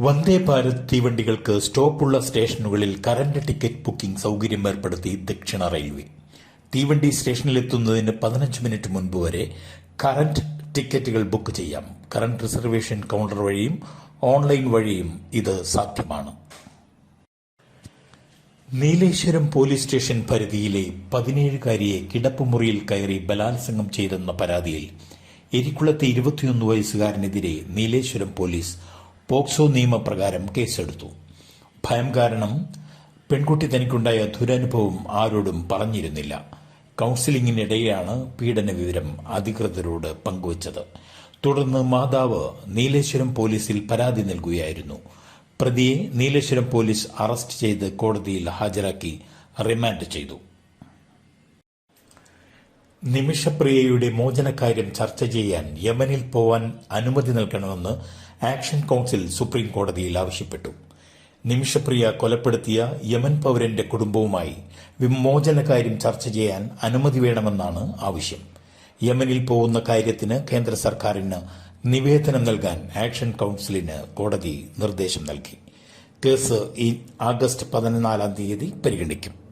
വന്ദേ ഭാരത് തീവണ്ടികൾക്ക് സ്റ്റോപ്പുള്ള സ്റ്റേഷനുകളിൽ current ticket booking സൗകര്യം ഏർപ്പെടുത്തി ദക്ഷിണ റെയിൽവേ. തീവണ്ടി സ്റ്റേഷനിലെത്തുന്നതിന് പതിനഞ്ച് മിനിറ്റ് മുൻപ് വരെ കറന്റ് ടിക്കറ്റുകൾ ബുക്ക് ചെയ്യാം. കറന്റ് റിസർവേഷൻ കൗണ്ടർ വഴിയും ഓൺലൈൻ വഴിയും ഇത് സാധ്യമാണ്. നീലേശ്വരം പോലീസ് സ്റ്റേഷൻ പരിധിയിലെ പതിനേഴുകാരിയെ കിടപ്പുമുറിയിൽ കയറി ബലാത്സംഗം ചെയ്തെന്ന പരാതിയിൽ എരിക്കുളത്തെ ഇരുപത്തിയൊന്ന് വയസ്സുകാരനെതിരെ നീലേശ്വരം പോലീസ് പോക്സോ നിയമപ്രകാരം കേസെടുത്തു. ഭയം കാരണം പെൺകുട്ടി തനിക്കുണ്ടായ ദുരനുഭവം ആരോടും പറഞ്ഞിരുന്നില്ല. കൌൺസിലിംഗിനിടെയാണ് പീഡന വിവരം അധികൃതരോട് പങ്കുവച്ചത്. തുടർന്ന് മാതാവ് നീലേശ്വരം പോലീസിൽ പരാതി നൽകുകയായിരുന്നു. പ്രതിയെ നീലേശ്വരം പോലീസ് അറസ്റ്റ് ചെയ്ത് കോടതിയിൽ ഹാജരാക്കി റിമാൻഡ് ചെയ്തു. നിമിഷപ്രിയയുടെ മോചനകാര്യം ചർച്ച ചെയ്യാൻ യമനിൽ പോവാൻ അനുമതി നൽകണമെന്ന് ആക്ഷൻ കൗൺസിൽ സുപ്രീം കോടതിയിൽ ആവശ്യപ്പെട്ടു. നിമിഷപ്രിയ കൊലപ്പെടുത്തിയ യമൻ പൌരന്റെ കുടുംബവുമായി വിമോചനകാര്യം ചർച്ച ചെയ്യാൻ അനുമതി വേണമെന്നാണ് ആവശ്യം. യമനിൽ പോകുന്ന കാര്യത്തിന് കേന്ദ്ര സർക്കാരിന് നിവേദനം നൽകാൻ ആക്ഷൻ കൌൺസിലിന് കോടതി നിർദ്ദേശം നൽകി. കേസ് ഈ ആഗസ്റ്റ് പതിനാലാം തീയതി പരിഗണിക്കും.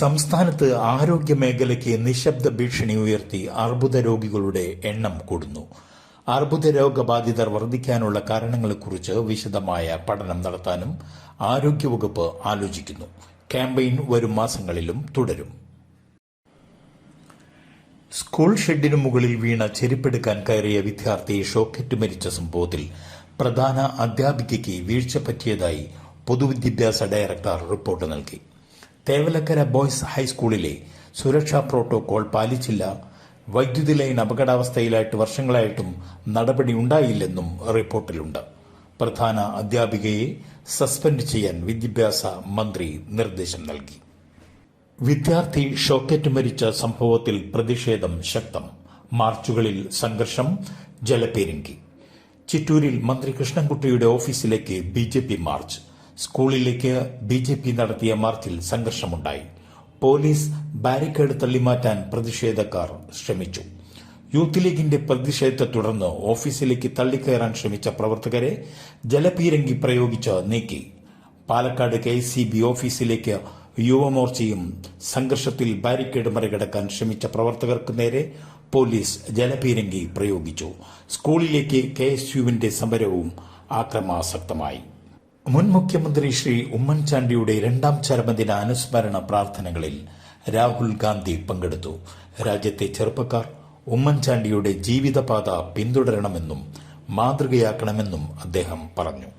സംസ്ഥാനത്ത് ആരോഗ്യ മേഖലയ്ക്ക് നിശബ്ദ ഭീഷണി ഉയർത്തി അർബുദ രോഗികളുടെ എണ്ണം കൂടുന്നു. അർബുദ രോഗബാധിതർ വർദ്ധിക്കാനുള്ള കാരണങ്ങളെക്കുറിച്ച് വിശദമായ പഠനം നടത്താനും ആരോഗ്യവകുപ്പ് ആലോചിക്കുന്നു. ക്യാമ്പയിൻ വരും മാസങ്ങളിലും തുടരും. സ്കൂൾ ഷെഡിനു മുകളിൽ വീണ ചെരുപ്പെടുക്കാൻ കയറിയ വിദ്യാർത്ഥി ഷോക്കറ്റ് മരിച്ച സംഭവത്തിൽ പ്രധാന അധ്യാപികയ്ക്ക് വീഴ്ച പറ്റിയതായി പൊതുവിദ്യാഭ്യാസ ഡയറക്ടർ റിപ്പോർട്ട് നൽകി. തേവലക്കര ബോയ്സ് ഹൈസ്കൂളിലെ സുരക്ഷാ പ്രോട്ടോകോൾ പാലിച്ചില്ല. വൈദ്യുതി ലൈൻ അപകടാവസ്ഥയിലായിട്ട് വർഷങ്ങളായിട്ടും നടപടി ഉണ്ടായില്ലെന്നും റിപ്പോർട്ടിലുണ്ട്. പ്രധാന അധ്യാപികയെ സസ്പെൻഡ് ചെയ്യാൻ വിദ്യാഭ്യാസ മന്ത്രി നിർദ്ദേശം നൽകി. വിദ്യാർത്ഥി ഷോക്കറ്റ് മരിച്ച സംഭവത്തിൽ പ്രതിഷേധം ശക്തം. മാർച്ചുകളിൽ സംഘർഷം ജലപേരിങ്കി. ചിറ്റൂരിൽ മന്ത്രി കൃഷ്ണൻകുട്ടിയുടെ ഓഫീസിലേക്ക് ബി മാർച്ച്. സ്കൂളിലേക്ക് ബി ജെ പി നടത്തിയ മാർച്ചിൽ സംഘർഷമുണ്ടായി. പോലീസ് ബാരിക്കേഡ് തള്ളിമാറ്റാൻ പ്രതിഷേധക്കാർ ശ്രമിച്ചു. യൂത്ത് ലീഗിന്റെ പ്രതിഷേധത്തെ തുടർന്ന് ഓഫീസിലേക്ക് തള്ളിക്കയറാൻ ശ്രമിച്ച പ്രവർത്തകരെ ജലപീരങ്കി പ്രയോഗിച്ച് നീക്കി. പാലക്കാട് കെ സി ബി ഓഫീസിലേക്ക് യുവമോർച്ചയും സംഘർഷത്തിൽ ബാരിക്കേഡ് മറികടക്കാൻ ശ്രമിച്ച പ്രവർത്തകർക്ക് നേരെ പോലീസ് ജലപീരങ്കി പ്രയോഗിച്ചു. സ്കൂളിലേക്ക് കെ എസ് യുവിന്റെ സമരവും ആക്രമാസക്തമായി. മുൻ മുഖ്യമന്ത്രി ശ്രീ ഉമ്മൻചാണ്ടിയുടെ രണ്ടാം ചരമദിന അനുസ്മരണ പ്രാർത്ഥനകളിൽ രാഹുൽ ഗാന്ധി പങ്കെടുത്തു. രാജ്യത്തെ ചെറുപ്പക്കാർ ഉമ്മൻചാണ്ടിയുടെ ജീവിതപാത പിന്തുടരണമെന്നും മാതൃകയാക്കണമെന്നും അദ്ദേഹം പറഞ്ഞു.